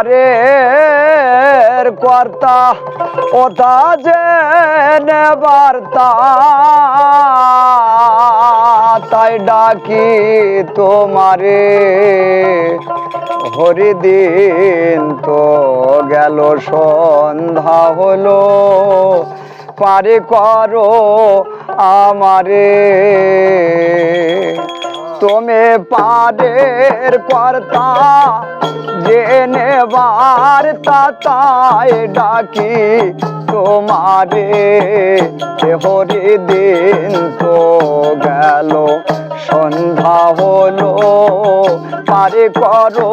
পারের কর্তা ওতা জেনে বার্তা তাই ডাকি তোমারে, হরিদিন তো গেল, সন্ধ্যা হলো। পারে করো আমারে। তুমি পারের কর্তা জেনে বার্তা তাই ডাকি তোমারে হরি দিন তো গেল, সন্ধ্যা হলো, পারে করো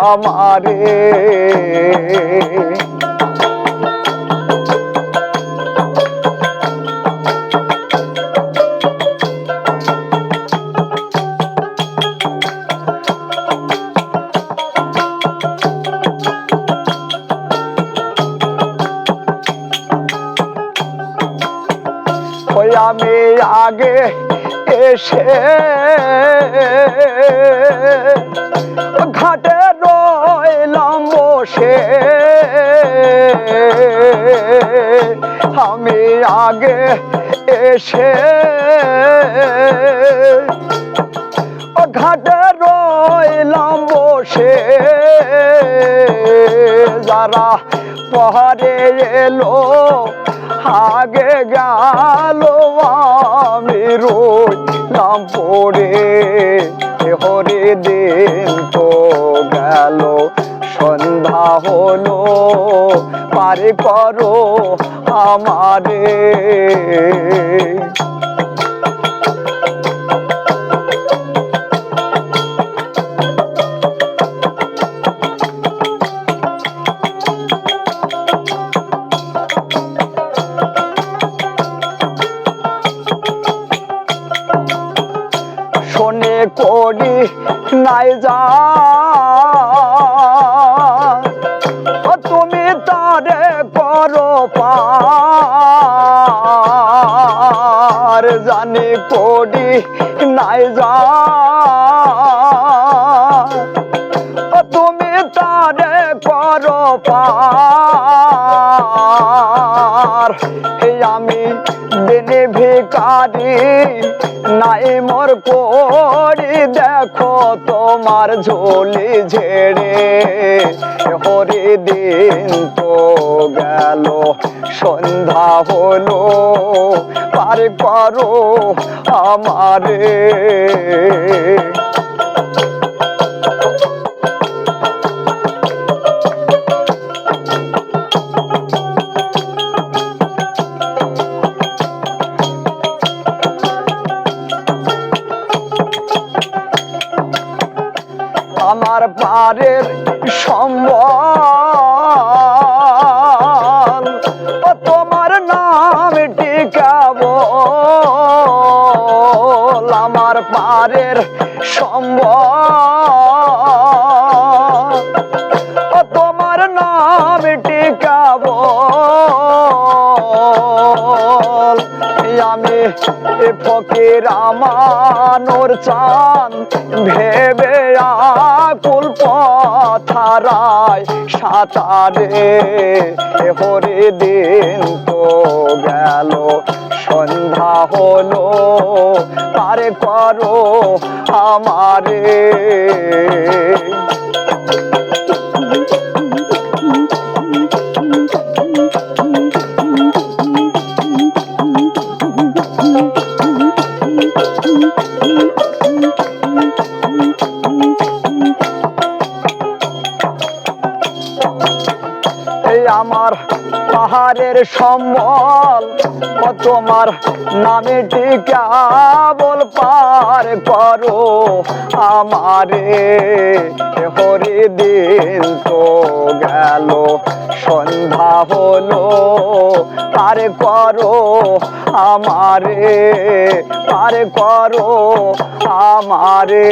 আমারে। আমি আগে এসে ঘাটে রইলাম বসে। আমি আগে এসে ঘাটে রইলাম বসে। যারা পহারে এলো আগে গেল আমি রইলাম পড়ে হরে দিন তো গেল। সন্ধ্যা হলো পারে করো আমারে। করি নাই যা। তুমি তারে করো পার, জানি করি নাই যা। তুমি তারে করো পার এই আমি দিনে ভিকারি নাই মোর করি, দেখো তোমার ঝোলি ঝেড়ে। হরি দিন তো গেল, সন্ধ্যা হলো, পার করো আমারে। আমার পারের সম্বল তোমার নাম টিকাব আমার পারের সম্বল। তোমার নাম টিকাব আমি ফকির আমানোর চান ভেবে আকুল পথারায় সাঁতারে। হরে দিন তো গেল সন্ধ্যা হলো পারে করো আমারে। পাহাড়ের সম্বল তোমার নামে টিকা বল পার করো আমারে। হরি দিন তো গেল, সন্ধ্যা হলো, পার করো আমারে, পার করো আমারে।